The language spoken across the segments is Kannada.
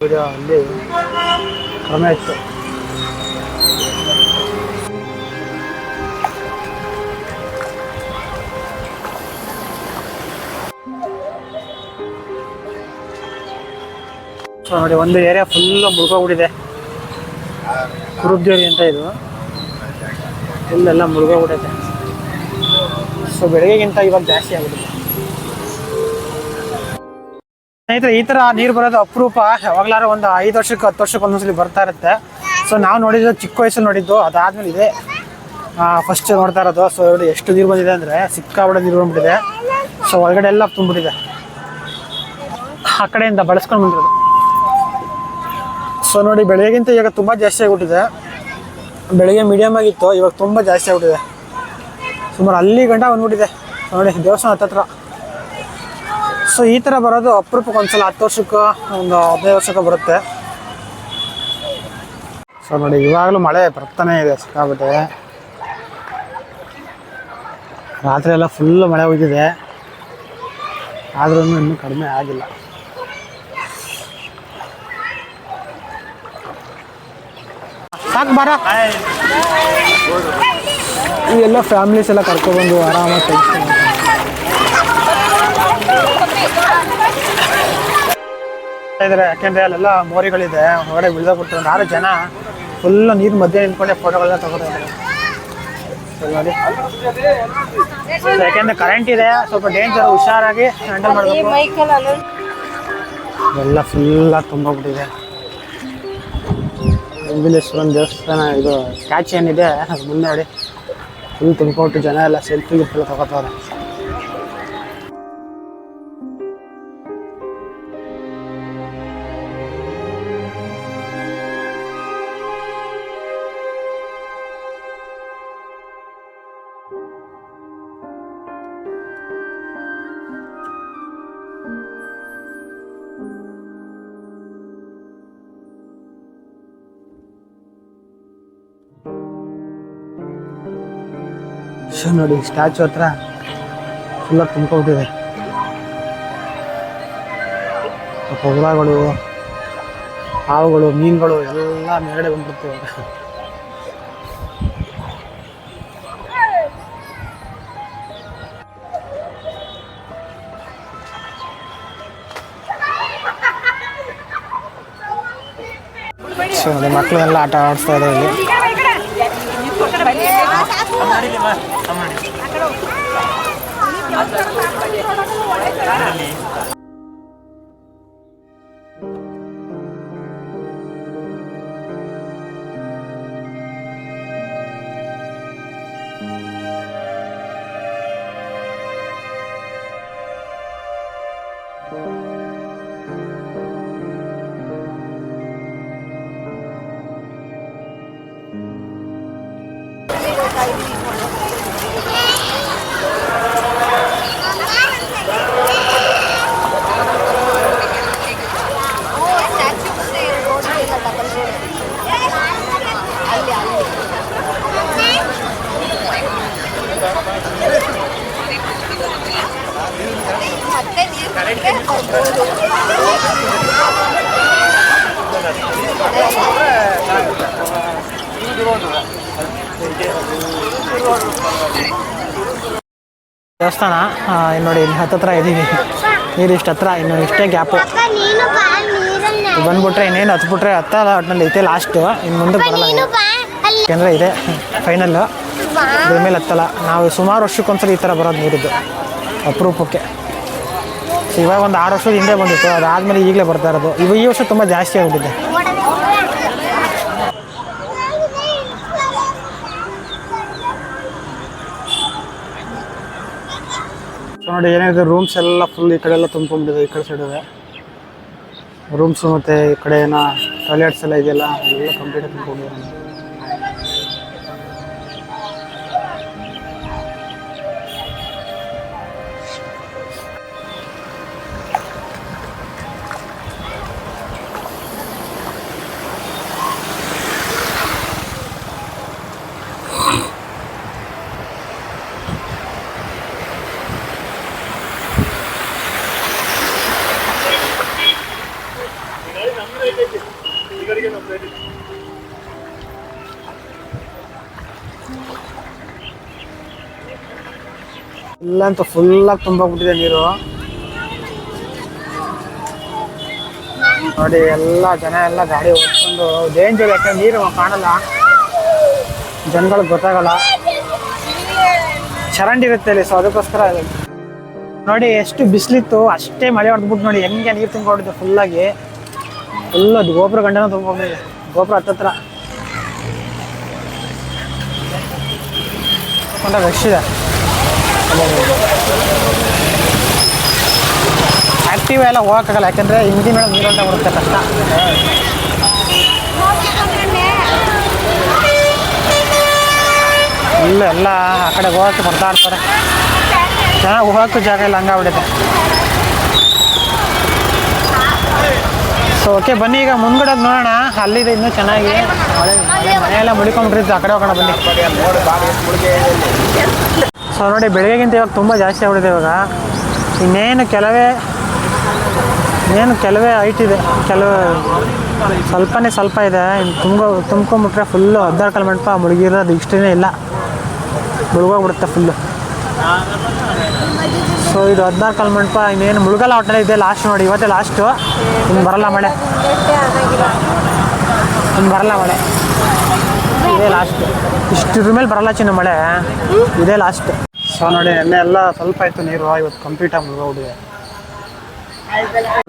ಅಲ್ಲಿ ಸೊ ನೋಡಿ, ಒಂದು ಏರಿಯಾ ಫುಲ್ ಮುಳುಗೋಗ್ಬಿಟ್ಟಿದೆ ಕುರುಬ್ದೇವಿ ಅಂತ ಇದು. ಇಲ್ಲೆಲ್ಲ ಮುಳುಗೋಗ್ಬಿಟ್ಟೈತೆ ಸೊ ಬೆಳಗ್ಗೆಗಿಂತ ಇವಾಗ ಜಾಸ್ತಿ ಆಗ್ಬಿಟ್ಟಿದೆ. ಸ್ನೇಹಿತರೆ, ಈ ತರ ನೀರು ಬರೋದು ಅಪರೂಪ. ಯಾವಾಗ್ಲಾರು ಒಂದು ಐದು ವರ್ಷಕ್ಕೆ, ಹತ್ತು ವರ್ಷಕ್ಕೆ ಒಂದೊಂದ್ಸಲಿ ಬರ್ತಾ ಇರುತ್ತೆ. ಸೊ ನಾವು ನೋಡಿದ್ದು ಚಿಕ್ಕ ವಯಸ್ಸಲ್ಲಿ ನೋಡಿದ್ದು, ಅದಾದ್ಮೇಲೆ ಇದೆ. ಫಸ್ಟ್ ನೋಡ್ತಾ ಇರೋದು. ಸೊ ನೋಡಿ ಎಷ್ಟು ನೀರು ಬಂದಿದೆ ಅಂದ್ರೆ ಸಿಕ್ಕಾಬಿಡೋ ನೀರು ಬಂದ್ಬಿಟ್ಟಿದೆ. ಸೊ ಒಳಗಡೆ ಎಲ್ಲ ತುಂಬಿಟ್ಟಿದೆ ಆ ಕಡೆಯಿಂದ ಬಳಸ್ಕೊಂಡು ಬಂದಿರೋದು. ಸೊ ನೋಡಿ ಬೆಳಗ್ಗೆಗಿಂತ ಈಗ ತುಂಬ ಜಾಸ್ತಿ ಆಗಿಬಿಟ್ಟಿದೆ. ಬೆಳಗ್ಗೆ ಮೀಡಿಯಮ್ ಆಗಿತ್ತು, ಇವಾಗ ತುಂಬ ಜಾಸ್ತಿ ಆಗ್ಬಿಟ್ಟಿದೆ. ಸುಮಾರು ಅಲ್ಲಿ ಗಂಟ ಬಂದ್ಬಿಟ್ಟಿದೆ. ನೋಡಿ ದೇವಸ್ಥಾನ ಹತ್ತತ್ರ ಸೊ ಈ ಥರ ಬರೋದು ಅಪರೂಪಕ್ಕೆ ಒಂದ್ಸಲ ಹತ್ತು ವರ್ಷಕ್ಕೆ ಒಂದು ಹದಿನೈದು ವರ್ಷಕ್ಕೆ ಬರುತ್ತೆ. ಸೊ ನೋಡಿ ಇವಾಗಲೂ ಮಳೆ ಬರ್ತಾನೆ ಇದೆ ಸಿಕ್ಕಾಬಿಟ್ಟೆ ರಾತ್ರಿ ಎಲ್ಲ ಫುಲ್ ಮಳೆ ಹೋಗಿದೆ. ಆದ್ರೂ ಇನ್ನೂ ಕಡಿಮೆ ಆಗಿಲ್ಲ. ಸಾಕು ಬರ. ಎಲ್ಲ ಫ್ಯಾಮಿಲೀಸ್ ಎಲ್ಲ ಕರ್ಕೊಬಂದು ಆರಾಮಾಗಿ ತೆಗಿಸ್ಕೊಂಡು ಇದ್ದಾರೆ ಯಾಕೆಂದ್ರೆ ಅಲ್ಲೆಲ್ಲ ಮೋರಿಗಳಿದೆ. ಹೊರಗಡೆ ಬಿಡ್ದೋಗ್ಬಿಟ್ಟು ಆರು ಜನ ಫುಲ್ ನೀರು ಮಧ್ಯೆ ನಿಂತ್ಕೊಂಡೆ ಫೋಟೋಗಳೆಲ್ಲ ನೋಡಿ So, ಯಾಕೆಂದ್ರೆ ಕರೆಂಟ್ ಇದೆ. ಸ್ವಲ್ಪ ಡೇಂಜರ್ ಹುಷಾರಾಗಿ ಹ್ಯಾಂಡಲ್ ಮಾಡಬೇಕು. ಎಲ್ಲ ಫುಲ್ ಆಗಿ ಬಿಟ್ಟಿದೆ ಅಂಬಿಲೇಶ್ವರನ್ ದೇವಸ್ಥಾನ ಇದು ಸ್ಟ್ಯಾಚು ಏನಿದೆ ಅದು ಮುಂದೆ ನೋಡಿ ಫುಲ್ ತುಂಬಿಕೊಟ್ಟು ಜನ ಎಲ್ಲ ಸೆಲ್ಫಿ ಗಿಫ್ಟ್ ತಗೋತಾರೆ ಸೊ ನೋಡಿ ಸ್ಟ್ಯಾಚು ಹತ್ರ ಫುಲ್ಲ ತುಂಬ್ಕೊಬಿಟ್ಟಿದೆ. ಪೊಗಡಗಳು ಹಾವುಗಳು, ಮೀನುಗಳು ಎಲ್ಲ ಮೇಲ್ಗಡೆ ಬಂದ್ಬಿಡ್ತೀವಿ ಸೊ ಮಕ್ಕಳು ಮಕ್ಕಳೆಲ್ಲ ಆಟ ಆಡಿಸ್ತಾ ಇದೆ ಇಲ್ಲಿ. ದೇವಸ್ಥಾನ ಇಲ್ಲಿ ನೋಡಿ ಇಲ್ಲಿ ಹತ್ತತ್ರ ಇದ್ದೀವಿ ನೀರು ಇಷ್ಟು ಹತ್ರ ಇನ್ನು ಇಷ್ಟೇ ಗ್ಯಾಪು. ಬಂದ್ಬಿಟ್ರೆ ಇನ್ನೇನು ಹತ್ಬಿಟ್ರೆ ಹತ್ತ ಒಟ್ಟಿನಲ್ಲಿ ಐತೆ ಲಾಸ್ಟು ಇನ್ನು. ಮುಂದೆ ಬರಲ್ಲ ಯಾಕೆಂದರೆ ಇದೆ ಫೈನಲ್ಲು ಇದ್ರ ಮೇಲೆ ಹತ್ತಲ್ಲ. ನಾವು ಸುಮಾರು ವರ್ಷಕ್ಕೊಂದ್ಸಲ ಈ ಥರ ಬರೋದು ನೀರಿದ್ದು. ಅಪರೂಪಕ್ಕೆ. ಇವಾಗ ಒಂದು ಆರು ವರ್ಷದ ಹಿಂದೆ ಬಂದಿತ್ತು, ಅದಾದಮೇಲೆ ಈಗಲೇ ಬರ್ತಾ ಇರೋದು. ಇವಾಗ ಈ ವರ್ಷ ತುಂಬ ಜಾಸ್ತಿ ಆಗಿಬಿಟ್ಟಿದೆ ನೋಡಿ, ಏನಿದೆ ರೂಮ್ಸ್ ಎಲ್ಲ ಫುಲ್ ಈ ಕಡೆ ಎಲ್ಲ ತುಂಬ್ಕೊಂಡ್ಬಿಟ್ಟಿದೆ ಈ ಕಡೆ ಸೈಡ್ ಇದೆ. ರೂಮ್ಸು ಮತ್ತು ಈ ಕಡೆ ಏನೋ ಟಾಯ್ಲೆಟ್ಸ್ ಎಲ್ಲ ಇದೆಯಲ್ಲ, ಎಲ್ಲ ಕಂಪ್ಲೀಟ್ ತುಂಬ್ಕೊಂಡಿದೆ ಇಲ್ಲಂತೂ ಫುಲ್ಲಾಗಿ ತುಂಬೋಗ್ಬಿಟ್ಟಿದೆ ನೀರು. ನೋಡಿ, ಎಲ್ಲ ಜನ ಎಲ್ಲ ಗಾಡಿ ಓಡಿಸ್ಕೊಂಡು ಡೇಂಜರ್ ಯಾಕಂದ್ರೆ ನೀರು ಕಾಣಲ್ಲ. ಜನಗಳಿಗೆ ಗೊತ್ತಾಗಲ್ಲ. ಚರಂಡಿ ಇರುತ್ತೆ ಇಲ್ಲಿ ಸೊ ಅದಕ್ಕೋಸ್ಕರ. ನೋಡಿ, ಎಷ್ಟು ಬಿಸಿಲಿತ್ತು, ಅಷ್ಟೇ ಮಳೆ ಹೊಡೆದ್ಬಿಟ್ಟು ನೋಡಿ, ಹೆಂಗೆ ನೀರು ತುಂಬಿಕೊಂಡಿದೆ ಫುಲ್ಲಾಗಿ ಫುಲ್ ಅದು ಗೋಪುರ ಗಂಡನ ತುಂಬಿಕೊಂಡಿದೆ ಗೋಪುರ ಹತ್ತತ್ರ ರಶ್ ಇದೆ. ಆ್ಯಕ್ಟಿವ್ ಎಲ್ಲ ಹೋಗೋಕ್ಕಾಗಲ್ಲ, ಯಾಕಂದರೆ ಹಿಂದಿನ ಮೇಡಮ್ ನೀರು ಬರುತ್ತೆ ಕಷ್ಟ. ಇಲ್ಲ, ಎಲ್ಲ ಆ ಕಡೆ ಹೋಗೋಕ್ಕೆ ಬರ್ತಾ ಇರ್ತಾರೆ. ಜನ ಹೋಗೋಕ್ಕೂ ಜಾಗ ಇಲ್ಲ ಹಂಗಾಗ್ಬಿಟ್ಟಿದೆ ಸೊ ಓಕೆ ಬನ್ನಿ, ಈಗ ಮುಂದ್ಗಡೆ ನೋಡೋಣ. ಅಲ್ಲಿದೆ, ಇನ್ನೂ ಚೆನ್ನಾಗಿ ಮನೆಯೆಲ್ಲ ಮುಳಿಕೊಂಡ್ಬಿಟ್ಟಿತ್ತು ಆ ಕಡೆ ಹೋಗೋಣ ಬನ್ನಿ. ಸೊ ನೋಡಿ, ಬೆಳಗ್ಗೆಗಿಂತ ಇವಾಗ ತುಂಬ ಜಾಸ್ತಿ ಆಗ್ಬಿಟ್ಟಿದೆ ಇವಾಗ. ಇನ್ನೇನು ಕೆಲವೇ ಇನ್ನೇನು ಕೆಲವೇ ಹೈಟ್ ಇದೆ. ಕೆಲವು, ಸ್ವಲ್ಪನೇ ಸ್ವಲ್ಪ ಇದೆ. ಇನ್ನು ತುಂಬ ತುಂಬ್ಕೊಂಬಿಟ್ರೆ ಫುಲ್ಲು ಹದಿನಾರು ಮಂಟಪ ಮುಳುಗಿರೋದು ಇಷ್ಟೇ ಇಲ್ಲ. ಮುಳುಗೋಗ್ಬಿಡುತ್ತೆ ಫುಲ್ಲು ಸೊ ಇದು ಹದಿನಾರು ಕಾಲು ಮಂಟಪ ಇನ್ನೇನು ಮುಳುಗಲ್ಲ ಒಟ್ಟಲ್ಲಿ ಇದೆ ಲಾಸ್ಟ್ ನೋಡಿ. ಇವತ್ತೇ ಲಾಸ್ಟು ಇನ್ನು ಬರಲ್ಲ ಮಳೆ. ಇನ್ನು ಬರಲ್ಲ ಮಳೆ. ಇದೇ ಲಾಸ್ಟ್ ಇಷ್ಟ್ರ ಮೇಲೆ ಬರಲ್ಲ ಚಿನ್ನ ಮಳೆ. ಇದೇ ಲಾಸ್ಟ್ ಸೊ ನೋಡಿ ನೆನ್ನೆ ಎಲ್ಲ ಸ್ವಲ್ಪ ಆಯ್ತು ನೀರು, ಇವತ್ತು ಕಂಪ್ಲೀಟಾಗಿ ಮುಳುಗೋಗ್ಬಿಟ್ಟಿದೆ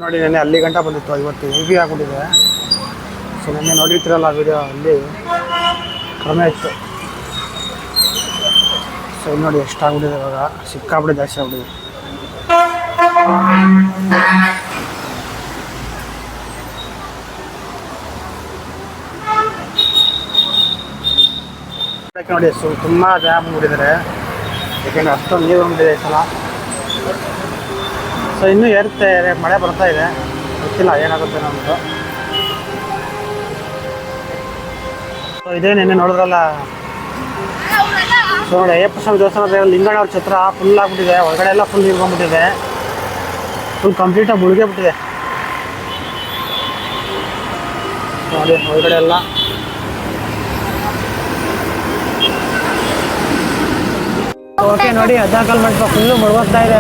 ನೋಡಿ ನೆನ್ನೆ ಅಲ್ಲಿ ಗಂಟ ಬಂದಿತ್ತು, ಇವತ್ತು ಹೆವಿ ಆಗಿಬಿಟ್ಟಿದೆ. ಸೊ ನೆನ್ನೆ ನೋಡಿರ್ತೀರಲ್ಲ ವಿಡಿಯೋ ಅಲ್ಲಿ ಕಡಿಮೆ ಇತ್ತು. ಸೊ ನೋಡಿ ಎಷ್ಟು ಎಷ್ಟಾಗ್ಬಿಟ್ಟಿದೆ ಇವಾಗ. ಸಿಕ್ಕಾಬಿಡಿ ಜಾಸ್ತಿ ಆಗ್ಬಿಟ್ಟಿದೆ. ನೋಡಿ ಸೊ ತುಂಬ ಜನ ಬಂದ್ಬಿಟ್ಟಿದ್ದಾರೆ ಯಾಕೆಂದ್ರೆ ಅಷ್ಟೊಂದು ನೀರು ಬಂದಿದೆ ಸಲ. ಸೊ ಇನ್ನೂ ಏರುತ್ತೆ ಮಳೆ ಬರ್ತಾ ಇದೆ. ಗೊತ್ತಿಲ್ಲ, ಏನಾಗುತ್ತೆ ನಮ್ಮದು ಸೊ ಇದೇ ನಿನ್ನೆ ನೋಡಿದ್ರಲ್ಲ? ಸೊ ನೋಡಿ ಅಯ್ಯಪ್ಪ ಸ್ವಾಮಿ ದೇವಸ್ಥಾನದ ಲಿಂಗಣ್ಣ ಅವ್ರ ಛತ್ರ ಫುಲ್ ಆಗ್ಬಿಟ್ಟಿದೆ. ಒಳಗಡೆ ಎಲ್ಲ ಫುಲ್ ನೀರು ಬಂದ್ಬಿಟ್ಟಿದೆ ಫುಲ್ ಕಂಪ್ಲೀಟಾಗಿ ಮುಳುಗೇ ಬಿಟ್ಟಿದೆ ನೋಡಿ, ಒಳಗಡೆ ಎಲ್ಲ. ಓಕೆ ನೋಡಿ ಹದಿನಾಲ್ಕು ಮಂಟಪ ಫುಲ್ಲು ಮುಳುಗೋಗ್ತಾ ಇದೆ.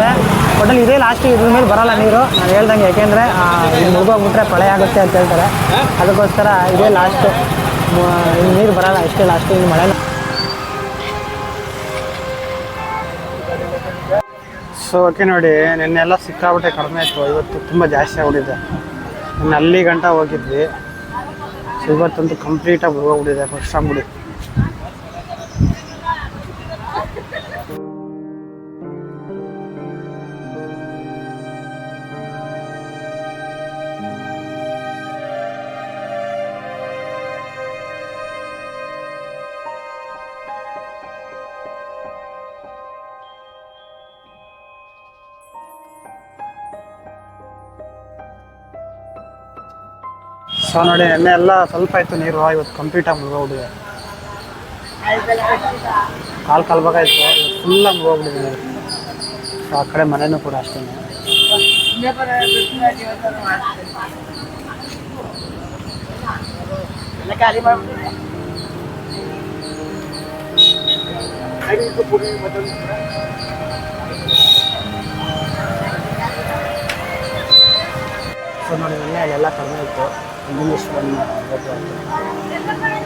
ಒಟ್ಟಲ್ಲಿ ಇದೇ ಲಾಸ್ಟ್ ಇದ್ರ ಮೇಲೆ ಬರಲ್ಲ ನೀರು. ನಾನು ಹೇಳ್ದಂಗೆ ಯಾಕೆಂದರೆ ಇದು ಮುಳುಗೋಗ್ಬಿಟ್ರೆ ಪಳೆ ಆಗುತ್ತೆ ಅಂತ ಹೇಳ್ತಾರೆ. ಅದಕ್ಕೋಸ್ಕರ ಇದೇ ಲಾಸ್ಟು ನೀರು ಬರಲ್ಲ ಇಷ್ಟೇ ಲಾಸ್ಟು ಇನ್ನು ಮಳೆ ಸೊ ಓಕೆ ನೋಡಿ ನಿನ್ನೆಲ್ಲ ಸಿಕ್ಕಾಬಿಟ್ಟೆ ಕಡಿಮೆ ಆಯಿತು. ಇವತ್ತು ತುಂಬ ಜಾಸ್ತಿ ಆಗ್ಬಿಟ್ಟಿದೆ. ನಿನ್ನೆ ಅಲ್ಲಿ ಗಂಟ ಹೋಗಿದ್ವಿ. ಸೊ ಇವತ್ತಂತೂ ಕಂಪ್ಲೀಟಾಗಿ ಹೋಗ್ಬಿಟ್ಟಿದೆ ಫಸ್ಟ್ ಆಗ್ಬಿಡಿ ಸೊ ನೋಡಿ ಎಣ್ಣೆ ಎಲ್ಲ ಸ್ವಲ್ಪ ಇತ್ತು ನೀರು ಇವತ್ತು ಕಂಪ್ಲೀಟಾಗಿ ಆಗಿ ಕಾಲು ಕಾಲು ಭಾಗ ಫುಲ್ ಇವತ್ತು ಫುಲ್ಲಾಗಿ ನೀರು. ಸೊ ಆ ಕಡೆ ಮನೆಯೂ ಕೂಡ ಅಷ್ಟೇ. ಸೊ ನೋಡಿ ಎಣ್ಣೆ ಅಲ್ಲೆಲ್ಲ ಕಡಿಮೆ ಇತ್ತು English one na.